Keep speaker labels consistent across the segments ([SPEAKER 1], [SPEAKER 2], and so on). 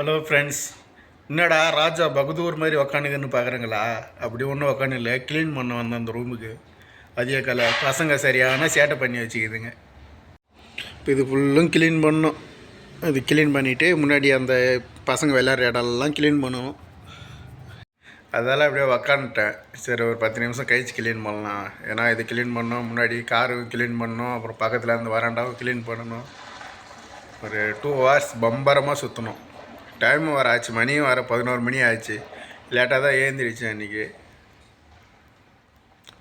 [SPEAKER 1] Hello friends என்னடா ராஜா பகதூர் மாதிரி உக்காந்துக்குன்னு பார்க்குறங்களா அப்படி ஒன்றும் உக்காந்து இல்லை க்ளீன் பண்ண வந்தேன் அந்த ரூமுக்கு அதிக கலை பசங்க சரியான சேட்டை பண்ணி வச்சுக்கிதுங்க. இப்போ இது ஃபுல்லும் க்ளீன் பண்ணோம். இது க்ளீன் பண்ணிவிட்டு முன்னாடி அந்த பசங்க விளையாடுற இடம்லாம் க்ளீன் பண்ணுவோம் அதெல்லாம் அப்படியே உக்காந்துட்டேன். சரி ஒரு பத்து நிமிஷம் கழிச்சு க்ளீன் பண்ணலாம். ஏன்னா இது க்ளீன் பண்ணோம். முன்னாடி காரு க்ளீன் பண்ணோம். அப்புறம் பக்கத்தில் அந்த வராண்டாவும் க்ளீன் பண்ணணும். ஒரு டூ ஹவர்ஸ் பம்பரமாக சுற்றணும் டைமும் வர ஆச்சு மணியும் வர பதினோரு மணி ஆச்சு. லேட்டாக தான் ஏந்திரிச்சு அன்றைக்கி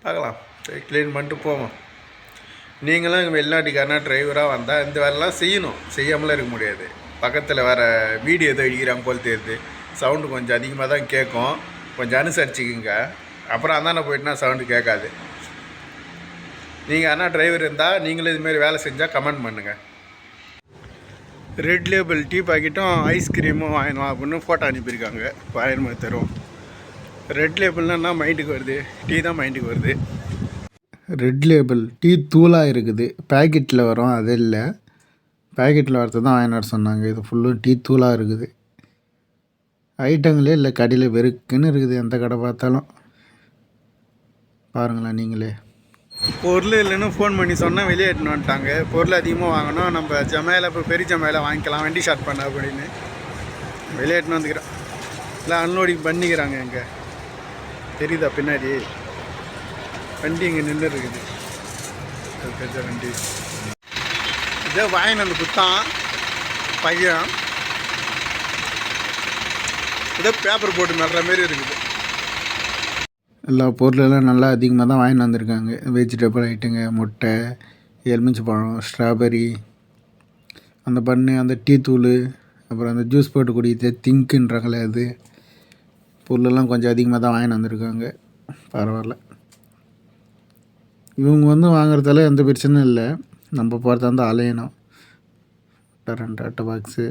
[SPEAKER 1] பார்க்கலாம். போய் க்ளீன் பண்ணிட்டு போவோம். நீங்களும் வெளிநாட்டுக்காரனா டிரைவராக வந்தால் இந்த வேலைலாம் செய்யணும். செய்யாமலாம் இருக்க முடியாது. பக்கத்தில் வர வீடியோ எதோ அடிக்கிறாங்க போல் தெரியுது. சவுண்டு கொஞ்சம் அதிகமாக தான் கேட்கும். கொஞ்சம் அனுசரிச்சிக்கிங்க. அப்புறம் அந்தாண்ட போயிட்டுனா சவுண்டு கேட்காது. நீங்கள் ஆனால் டிரைவர் இருந்தால் நீங்களும் இதுமாரி வேலை செஞ்சால் கமெண்ட் பண்ணுங்கள் ரெட் லேபிள் டீ பாக்கெட்டும் ஐஸ்கிரீமும் வாங்கினோம் அப்படின்னு ஃபோட்டோ அனுப்பியிருக்காங்க. வாங்கினு தரும். ரெட் லேபிள்னா என்ன? மைண்டுக்கு வருது. டீ தான் மைண்டுக்கு வருது. ரெட் லேபிள் டீ தூளாக இருக்குது. பேக்கெட்டில் வரும் அது இல்லை. பேக்கெட்டில் வரது தான் வாங்கினார் சொன்னாங்க. இது ஃபுல்லும் டீ தூளாக இருக்குது. ஐட்டங்களே இல்லை கடையில் வெறுக்குன்னு இருக்குது. எந்த கடை பார்த்தாலும். பாருங்களேன் நீங்களே. பொருள் இல்லைன்னு ஃபோன் பண்ணி சொன்னால் வெளியே எடுத்துன்னு வந்துட்டாங்க. பொருள் அதிகமாக வாங்கணும். நம்ம ஜமையில் இப்போ பெரிய ஜமையில் வாங்கிக்கலாம். வண்டி ஷார்ட் பண்ண அப்படின்னு. வெளியே எடுத்துன்னு வந்துக்கிறோம். இல்லை அன்லோடிங் பண்ணிக்கிறாங்க இங்கே. தெரியுதா பின்னாடி? வண்டி இங்கே நின்று இருக்குது பெரிய வண்டி. இதே வாங்கின அந்த புத்தான் பையன். இதோ பேப்பர் போட்டு நடுற மாரி இருக்குது. எல்லா பொருளெல்லாம் நல்லா அதிகமாக தான் வாங்கிட்டு வந்திருக்காங்க. வெஜிடபிள் ஐட்டங்க முட்டை எலுமிச்சை பழம் ஸ்ட்ராபெரி அந்த பண்ணு அந்த டீ தூள் அப்புறம் அந்த ஜூஸ் போட்டு குடிக்கிறது திங்க்குன்றாங்களே அது. பொருளெல்லாம் கொஞ்சம் அதிகமாக தான் வாங்கிட்டு வந்திருக்காங்க. பரவாயில்ல. இவங்க வந்து வாங்குறதால எந்த பிரச்சனையும் இல்லை. நம்ம போகிறதா இருந்தால் அலையணும். ரெண்டு அட்டை பாக்ஸு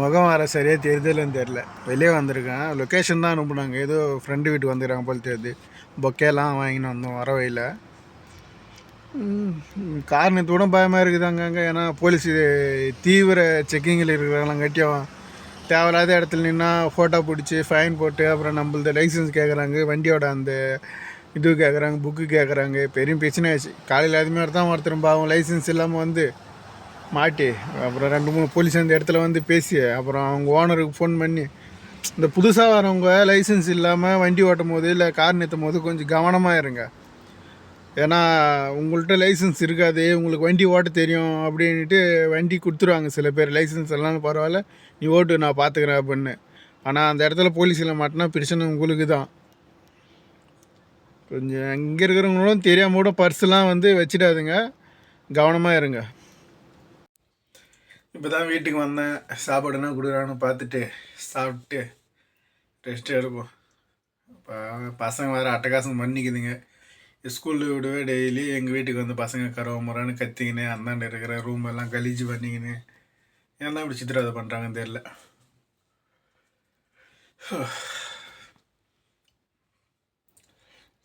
[SPEAKER 1] முகம் வர சரியாக தெரியுதுலன்னு தெரில வெளியே வந்திருக்கேன். லொக்கேஷன் தான் அனுப்புனாங்க. ஏதோ ஃப்ரெண்டு வீட்டுக்கு வந்துடுறாங்க போல் தெரியுது. பொக்கேலாம் வாங்கின்னு வந்தோம். வர வழியில். காரணத்தோட பயமாக இருக்குது அங்கங்கே ஏன்னா போலீஸ் தீவிர செக்கிங்கில் இருக்கிறவங்களாம் கட்டியும் தேவையில்லாத இடத்துல நின்னா ஃபோட்டோ பிடிச்சி ஃபைன் போட்டு அப்புறம் நம்மளது லைசன்ஸ் கேட்குறாங்க வண்டியோட அந்த இது கேட்குறாங்க புக்கு கேட்குறாங்க பெரிய பிரச்சனை ஆச்சு. காலையில் அதுமாதிரி தான் ஒருத்தரும் பாவம். லைசன்ஸ் இல்லாமல் வந்து மாட்டி. அப்புறம் ரெண்டு மூணு போலீஸ் அந்த இடத்துல வந்து பேசி அப்புறம் அவங்க ஓனருக்கு ஃபோன் பண்ணி இந்த புதுசாக வரவங்க லைசன்ஸ் இல்லாமல் வண்டி ஓட்டும் போது இல்லை கார் நிறுத்தும் போது கொஞ்சம் கவனமாக இருங்க. ஏன்னா உங்கள்கிட்ட லைசன்ஸ் இருக்காது உங்களுக்கு வண்டி ஓட்ட தெரியும் அப்படின்ட்டு வண்டி கொடுத்துருவாங்க சில பேர். லைசன்ஸ் எல்லாம் பரவாயில்ல நீ ஓட்டு நான் பார்த்துக்கிறேன் அப்படின்னு. ஆனால் அந்த இடத்துல போலீஸில் மாட்டினா பிரச்சனை உங்களுக்கு தான் கொஞ்சம் இங்கே இருக்கிறவங்களும் தெரியாமல் கூட பர்ஸ்லாம் வந்து வச்சிடாதுங்க. கவனமாக இருங்க. இப்போ தான் வீட்டுக்கு வந்தேன். சாப்பாடுனா கொடுக்குறான்னு பார்த்துட்டு சாப்பிட்டு ரெஸ்ட்டு எடுப்போம். இப்போ பசங்க வேறு அட்டகாசம் பண்ணிக்குதுங்க. ஸ்கூலில் விடவே டெய்லி எங்கள் வீட்டுக்கு வந்து பசங்க கரவ முறான்னு கத்திக்கின்னு அந்தாண்ட இருக்கிற ரூம் எல்லாம் கழிச்சு பண்ணிக்கின்னு ஏன் தான் இப்படி சித்திரவதை பண்ணுறாங்கன்னு தெரில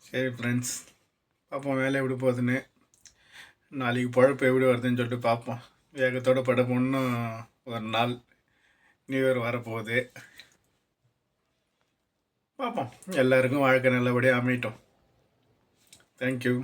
[SPEAKER 1] சரி ஃப்ரெண்ட்ஸ் பார்ப்போம் வேலை எப்படி போகுதுன்னு. நாளைக்கு பழப்பு எப்படி வருதுன்னு சொல்லிட்டு பார்ப்போம் வேகத்தோட இன்னும் ஒரு நாள் நியூ இயர் வரப்போகுது. பார்ப்போம். எல்லாருக்கும் வாழ்க்கை நல்லபடியாக அமையட்டும். தேங்க்யூ